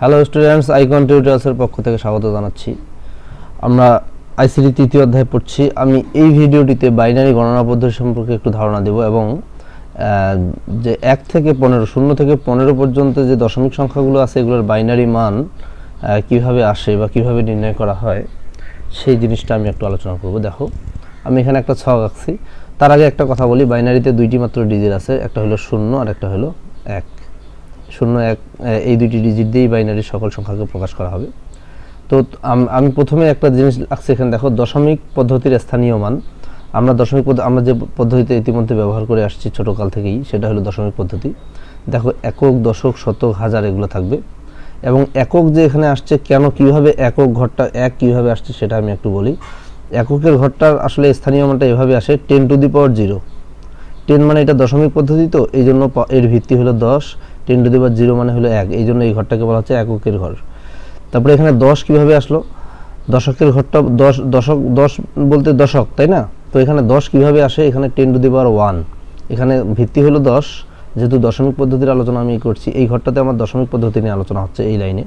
Hello students icon টিউটোরিয়ালসের পক্ষ থেকে স্বাগত জানাচ্ছি। আমরা আইসিটি তৃতীয় অধ্যায় পড়ছি। আমি এই ভিডিওটিতে বাইনারি গণনা পদ্ধতি সম্পর্কে একটু ধারণা দেব এবং যে এক থেকে পনেরো, শূন্য থেকে পনেরো পর্যন্ত যে দশমিক সংখ্যাগুলো আছে, এগুলোর বাইনারি মান কীভাবে আসে বা কীভাবে নির্ণয় করা হয়, সেই জিনিসটা আমি একটু আলোচনা করব। দেখো, আমি এখানে একটা ছক আঁকছি। তার আগে একটা কথা বলি বাইনারিতে দুইটি মাত্র ডিজিট আছে, একটা হলো শূন্য আর একটা হলো এক। শূন্য এক এই দুইটি ডিজিট দিয়েই বাইনারির সকল সংখ্যাকে প্রকাশ করা হবে। তো আমি প্রথমে একটা জিনিস আঁকছি এখানে, দেখো, দশমিক পদ্ধতির স্থানীয় মান। আমরা দশমিক পদ্ধ- আমরা যে পদ্ধতিতে ইতিমধ্যে ব্যবহার করে আসছি ছোটকাল থেকেই, সেটা হলো দশমিক পদ্ধতি। দেখো, একক, দশক, শতক, হাজার এগুলো থাকবে। এবং একক যে এখানে আসছে, কেন, কীভাবে একক ঘরটা এক কীভাবে আসছে, সেটা আমি একটু বলি। এককের ঘরটার আসলে স্থানীয় মানটা এভাবে আসে, ten to the power zero. Ten মানে এটা দশমিক পদ্ধতি তো এই জন্য এর ভিত্তি হলো দশ। Ten to the power zero মানে হলো এক। এই জন্য এই ঘরটাকে বলা হচ্ছে এককের ঘর। তারপরে এখানে দশ কীভাবে আসলো? দশকের ঘরটা দশ, দশক, দশ বলতে দশক, তাই না? তো এখানে দশ কীভাবে আসে? এখানে ten to the power one. এখানে ভিত্তি হলো দশ। যেহেতু দশমিক পদ্ধতির আলোচনা আমি করছি, এই ঘরটাতে আমার দশমিক পদ্ধতি নিয়ে আলোচনা হচ্ছে এই লাইনে।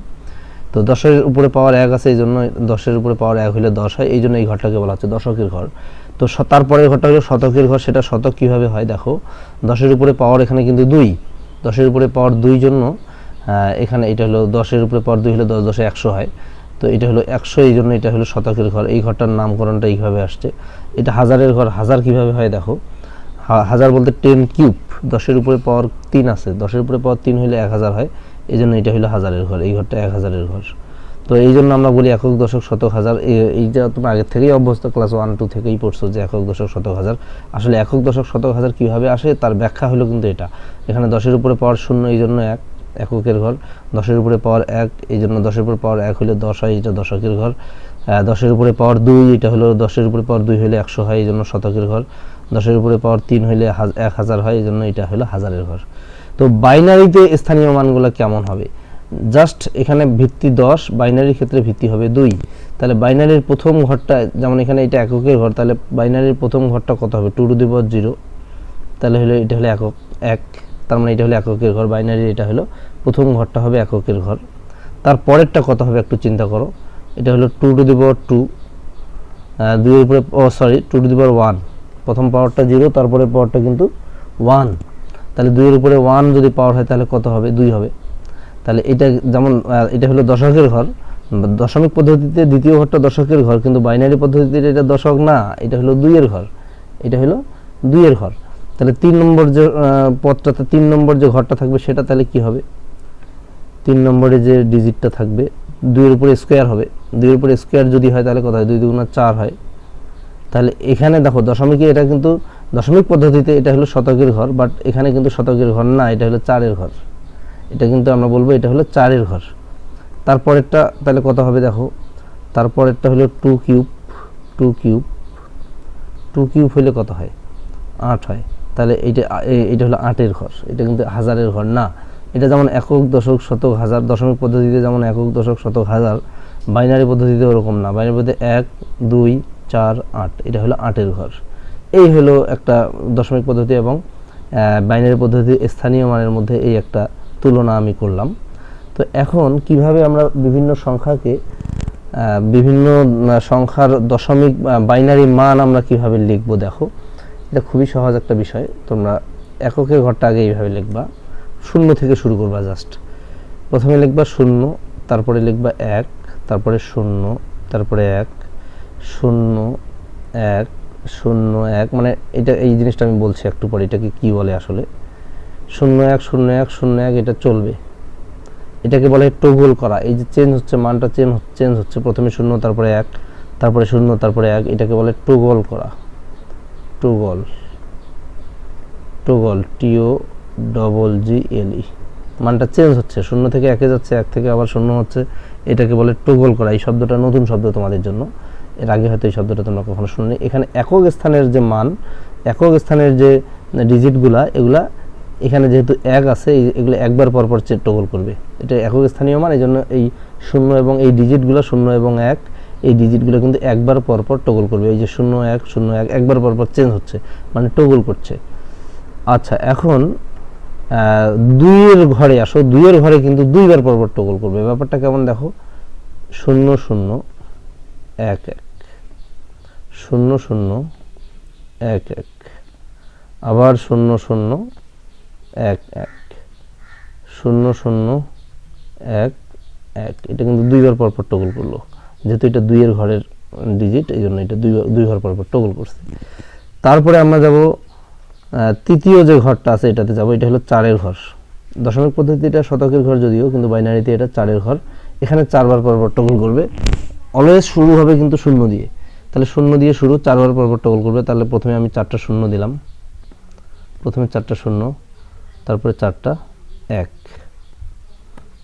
তো দশের উপরে পাওয়ার এক আছে, এই জন্য দশের উপরে পাওয়ার এক হলে দশ হয়, এই জন্য এই ঘরটাকে বলা হচ্ছে দশকের ঘর। তো তারপরের ঘরটা হলো শতকের ঘর, সেটা শতক কীভাবে হয় দেখো? দশের উপরে পাওয়ার এখানে কিন্তু দুই। দশের উপরে পাওয়ার দুই জন্য এখানে এটা হলো দশের উপরে পাওয়ার দুই হলে দশ, দশে একশো হয়। তো এটা হলো একশো, এই জন্য এটা হলো শতকের ঘর। এই ঘরটার নামকরণটা এইভাবে আসছে। এটা হাজারের ঘর। হাজার কীভাবে হয় দেখো? হাজার বলতে টেন কিউব দশের উপরে পাওয়ার তিন আছে। দশের উপরে পাওয়ার তিন হলে এক হাজার হয়। এই জন্য এটা হলো হাজারের ঘর। এই ঘরটা এক হাজারের ঘর। তো এই জন্য আমরা বলি একক দশক শতক হাজার। এইটা তোমরা আগের থেকেই অভ্যস্ত ক্লাস ওয়ান টু থেকেই পড়ছো যে একক দশক শতক হাজার। আসলে একক দশক শতক হাজার কীভাবে আসে তার ব্যাখ্যা হলো কিন্তু এটা। এখানে দশের উপরে পাওয়ার শূন্য, এই জন্য এক, এককের ঘর। দশের উপরে পাওয়ার এক, এই জন্য দশের উপরে পাওয়ার এক হলে দশ হয়, এটা দশকের ঘর। দশের উপরে পাওয়ার দুই, এটা হলো দশের উপরে পাওয়ার দুই হলে একশো হয়, এই জন্য শতকের ঘর। দশের উপরে পাওয়ার তিন হলে এক হাজার হয়, এই জন্য এটা হলো হাজারের ঘর। তো বাইনারিতে স্থানীয় মানগুলো কেমন হবে? জাস্ট এখানে ভিত্তি দশ, বাইনারির ক্ষেত্রে ভিত্তি হবে দুই। তাহলে বাইনারির প্রথম ঘরটা, যেমন এখানে এটা এককের ঘর, তাহলে বাইনারির প্রথম ঘরটা কত হবে? Two to the power zero. তাহলে হলো এটা হলো একক, এক। তার মানে এটা হলো এককের ঘর বাইনারি এটা হলো প্রথম ঘরটা হবে এককের ঘর। তার পরেরটা কত হবে একটু চিন্তা করো। এটা হলো two to the power two. দুইয়ের উপরে, ও sorry two to the power one. প্রথম পাওয়ারটা জিরো তারপরে পাওয়ারটা কিন্তু ওয়ান। তাহলে দুইয়ের উপরে ওয়ান যদি পাওয়ার হয়, তাহলে কত হবে? দুই হবে। তাহলে এটা যেমন এটা হলো দশকের ঘর। দশমিক পদ্ধতিতে দ্বিতীয় ঘরটা দশকের ঘর, কিন্তু বাইনারি পদ্ধতিতে এটা দশক না, এটা হলো দুইয়ের ঘর। এটা হলো দুইয়ের ঘর। তাহলে তিন নম্বর যে পদটাতে তিন নম্বর যে ঘরটা থাকবে, সেটা তাহলে কি হবে? তিন নম্বরে যে ডিজিটটা থাকবে, দুইয়ের উপরে স্কোয়ার হবে। দুইয়ের উপরে স্কোয়ার যদি হয়, তাহলে কত হয়? দুই দুগুণা চার হয়। তাহলে এখানে দেখো, দশমিকে এটা কিন্তু, দশমিক পদ্ধতিতে এটা হলো শতকের ঘর, বাট এখানে কিন্তু শতকের ঘর না, এটা হলো চারের ঘর। এটা কিন্তু আমরা বলব এটা হলো চারের ঘর। তারপরেরটা তাহলে কত হবে দেখো? তারপরেরটা হলো two cube two cube two cube হলে কত হয়? আট হয়। তাহলে এইটা এ- এটা হলো আটের ঘর। এটা কিন্তু হাজারের ঘর না। এটা যেমন একক, দশক, শতক, হাজার, দশমিক পদ্ধতিতে যেমন একক, দশক, শতক, হাজার, বাইনারি পদ্ধতিতে ওরকম না। বাইনারি পদ্ধতিতে এক, দুই, চার, আট। এটা হলো আটের ঘর। এই হলো একটা দশমিক পদ্ধতি এবং বাইনারি পদ্ধতি স্থানীয় মানের মধ্যে এই একটা তুলনা আমি করলাম। তো এখন কীভাবে আমরা বিভিন্ন সংখ্যাকে বিভিন্ন সংখ্যার দশমিক বাইনারি মান আমরা কীভাবে লিখব দেখো। এটা খুবই সহজ একটা বিষয়। তোমরা এককের ঘরটা আগে এইভাবে লিখবা। শূন্য থেকে শুরু করবা জাস্ট প্রথমে লিখবা শূন্য, তারপরে লিখবা এক, তারপরে শূন্য, তারপরে এক, শূন্য এক শূন্য, এক। মানে এটা, এই জিনিসটা আমি বলছি একটু পরে। এটাকে কি বলে আসলে? শূন্য এক শূন্য এক শূন্য এক, এটা চলবে। এটাকে বলে টগল করা। এই যে চেঞ্জ হচ্ছে, মানটা চেঞ্জ চেঞ্জ হচ্ছে। প্রথমে শূন্য, তারপরে এক, তারপরে শূন্য, তারপরে এক, এটাকে বলে টগল করা। Toggle toggle T O double G L E মানটা চেঞ্জ হচ্ছে, শূন্য থেকে একে যাচ্ছে, এক থেকে আবার শূন্য হচ্ছে। এটাকে বলে টগল করা। এই শব্দটা নতুন শব্দ তোমাদের জন্য। এর আগে হয়তো এই শব্দটা তোমরা কখনো শুনি এখানে একক স্থানের যে মান, একক স্থানের যে ডিজিটগুলা এগুলা এখানে যেহেতু এক আছে এগুলো একবার পরপর পর টগল করবে। এটা একক স্থানীয় মান এই জন্য এই শূন্য এবং এই ডিজিটগুলো শূন্য এবং এক, এই ডিজিটগুলো কিন্তু একবার পর পর টগল করবে। এই যে শূন্য এক শূন্য এক, একবার পর পর চেঞ্জ হচ্ছে মানে টগল করছে। আচ্ছা এখন দুইয়ের ঘরে আসো, দুইয়ের ঘরে কিন্তু দুইবার পরপর টগল করবে। ব্যাপারটা কেমন দেখো? শূন্য শূন্য, এক এক। শূন্য শূন্য, এক এক। আবার শূন্য শূন্য এক এক। শূন্য শূন্য, এক এক। এটা কিন্তু দুইবার পরপর টগল করল। যেহেতু এটা দুইয়ের ঘরের ডিজিট এই জন্য এটা দুইবার দুই ঘর পরপর টগল করছে। তারপরে আমরা যাব তৃতীয় যে ঘরটা আছে এটাতে যাব, এটা হলো চারের ঘর। দশমিক পদ্ধতি এটা শতকের ঘর যদিও, কিন্তু বাইনারিতে এটা চারের ঘর। এখানে চারবার পরপর টগল করবে। অলওয়েজ শুরু হবে কিন্তু শূন্য দিয়ে। তাহলে শূন্য দিয়ে শুরু, চারবার পরপর টগল করবে। তাহলে প্রথমে আমি চারটা শূন্য দিলাম। প্রথমে চারটা শূন্য। তারপরে চারটা, এক।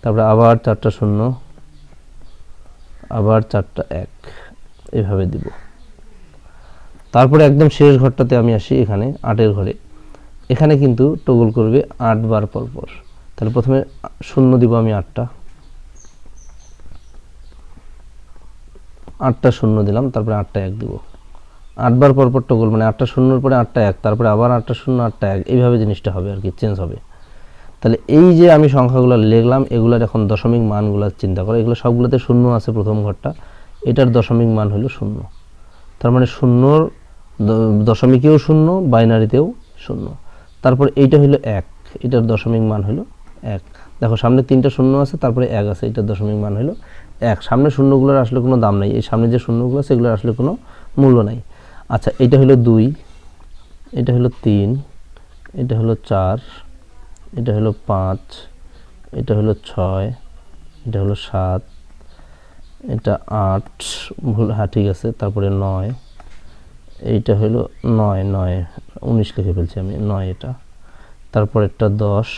তারপরে আবার চারটা শূন্য, আবার চারটা এক। এভাবে দিব। তারপরে একদম শেষ ঘরটাতে আমি আসি এখানে, আটের ঘরে। এখানে কিন্তু টগল করবে আট বার পর পর। তাহলে প্রথমে শূন্য দিব আমি আটটা। আটটা শূন্য দিলাম, তারপরে আটটা এক দিব। আটবার পর পর টগল মানে আটটা শূন্যর পরে আটটা এক, তারপরে আবার আটটা শূন্য, আটটা এক, এইভাবে জিনিসটা হবে আর কি চেঞ্জ হবে। তাহলে এই যে আমি সংখ্যাগুলো লিখলাম, এগুলার এখন দশমিক মানগুলো চিন্তা করো, এগুলো সবগুলোতে শূন্য আছে প্রথম ঘরটা, এটার দশমিক মান হলো শূন্য। তার মানে শূন্যর দশমিকেও শূন্য, বাইনারিতেও শূন্য। তারপর এইটা হলো এক, এটার দশমিক মান হলো এক। দেখো, সামনে তিনটা শূন্য আছে, তারপরে এক আছে, এটার দশমিক মান হলো এক। সামনে শূন্যগুলোর আসলে কোনো দাম নাই, এই সামনে যে শূন্যগুলো আছে, এগুলোর আসলে কোনো মূল্য নাই। আচ্ছা এটা হলো দুই, এটা হলো তিন, এটা হলো চার, এটা হলো পাঁচ, এটা হলো ছয়, এটা হলো সাত, এটা আট, ভুল হ্যাঁ ঠিক আছে, তারপরে নয়, এইটা হলো নয় নয়, উনিশ লিখে ফেলছি আমি, নয় এটা তারপর একটা দশ,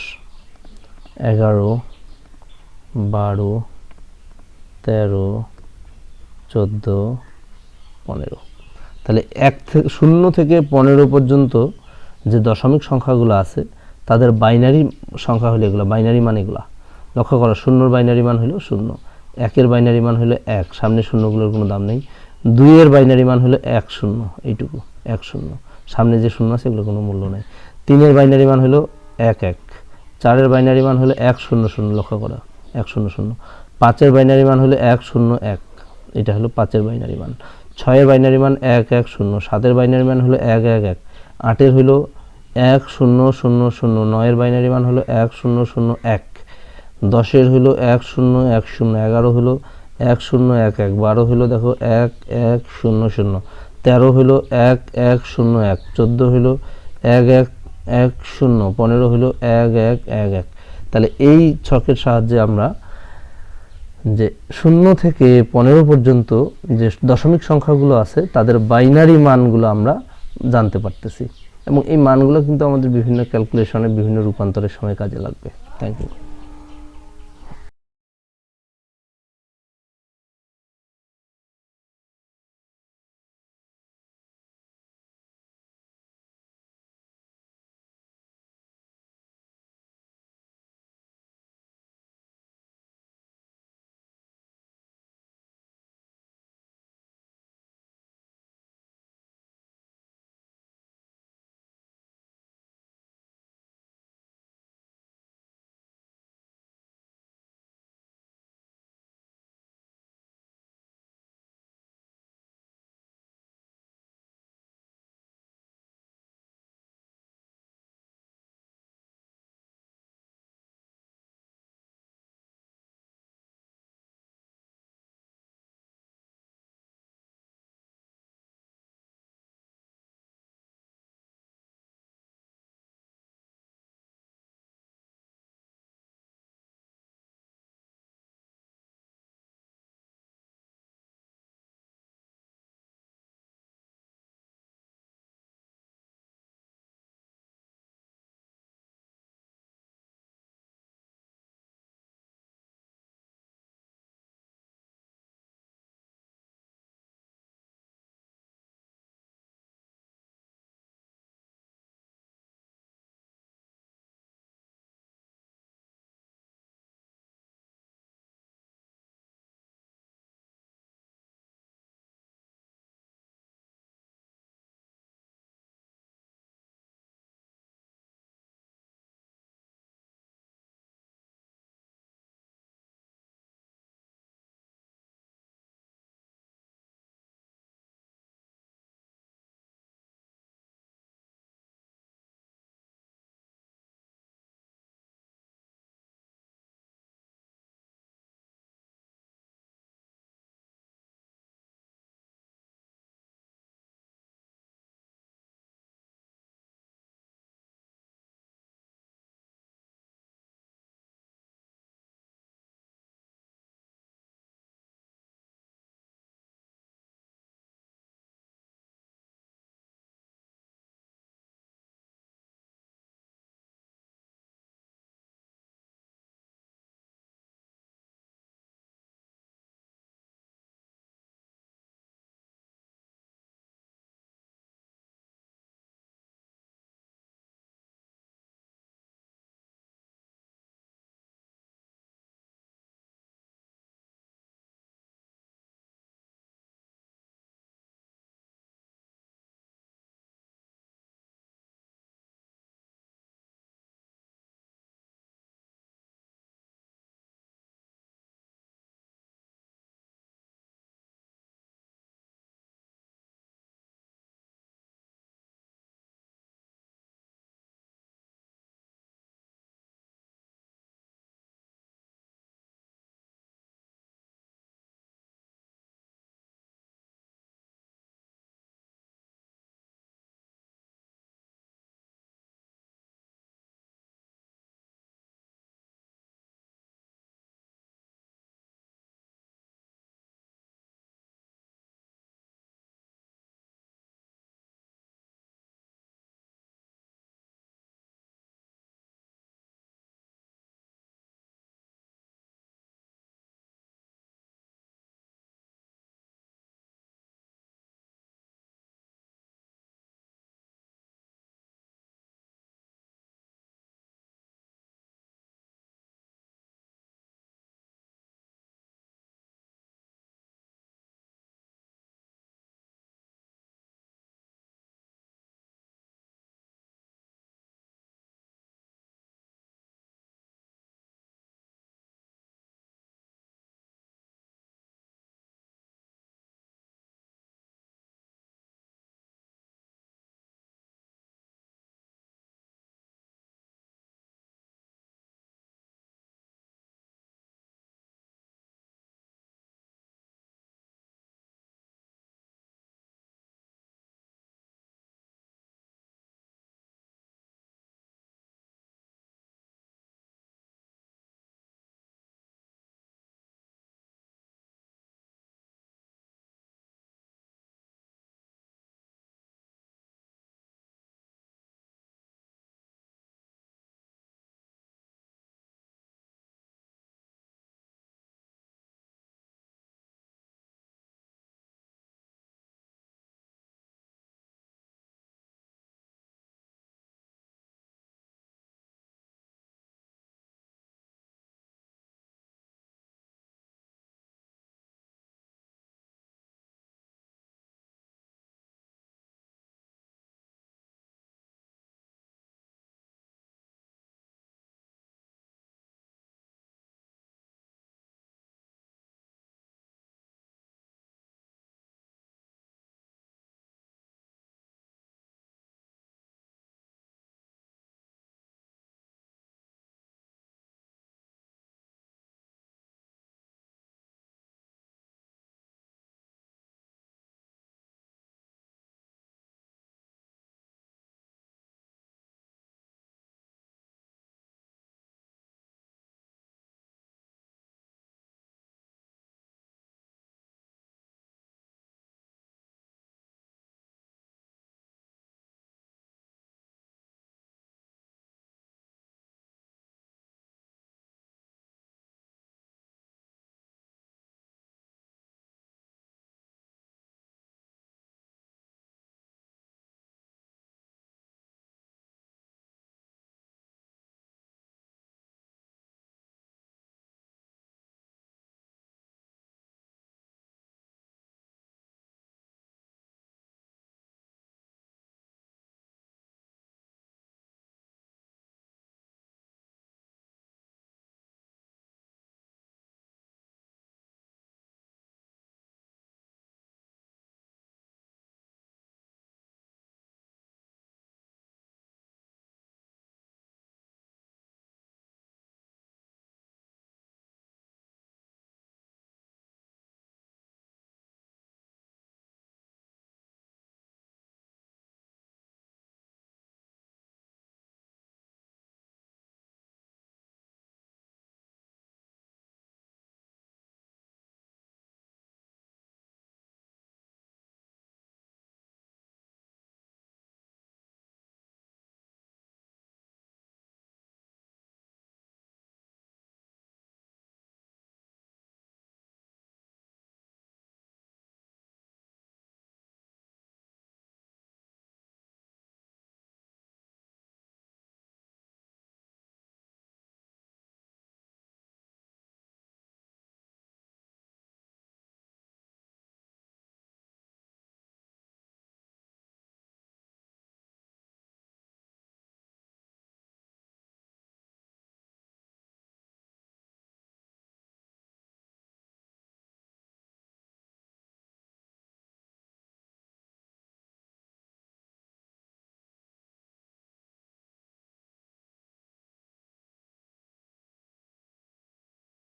এগারো, বারো, তেরো, চোদ্দ, পনেরো। তাহলে এক থেকে শূন্য থেকে পনেরো পর্যন্ত যে দশমিক সংখ্যাগুলো আছে, তাদের বাইনারি সংখ্যা হলো এগুলো, বাইনারি মান এগুলো। লক্ষ্য করো, শূন্যর বাইনারি মান হলো শূন্য, একের বাইনারি মান হলো এক, সামনে শূন্যগুলোর কোনো দাম নেই। দুইয়ের বাইনারি মান হলো এক শূন্য, এইটুকু, এক শূন্য। সামনে যে শূন্য আছে এগুলো কোনো মূল্য নেই। তিনের বাইনারি মান হলো এক এক। চারের বাইনারি মান হলো এক শূন্য শূন্য, লক্ষ্য করা, এক শূন্য শূন্য। পাঁচের বাইনারি মান হলো এক শূন্য এক, এটা হলো পাঁচের বাইনারি মান। ছয়ের বাইনারি মান এক এক, শূন্য। সাতের বাইনারি মান হলো এক এক এক। আটের হলো এক, শূন্য শূন্য শূন্য। নয়ের বাইনারি মান হলো এক, শূন্য শূন্য, এক। দশের হলো এক, শূন্য এক, শূন্য। এগারো হলো এক, শূন্য, এক এক। বারো হলো দেখো এক এক, শূন্য শূন্য। তেরো হলো এক এক, শূন্য, এক। চোদ্দ হলো এক এক এক, শূন্য। পনেরো হলো এক এক এক এক। তাহলে এই ছকের সাহায্যে আমরা যে শূন্য থেকে পনেরো পর্যন্ত যে দশমিক সংখ্যাগুলো আছে, তাদের বাইনারি মানগুলো আমরা জানতে পারতেছি। এবং এই মানগুলো কিন্তু আমাদের বিভিন্ন ক্যালকুলেশনে বিভিন্ন রূপান্তরের সময় কাজে লাগবে। Thank you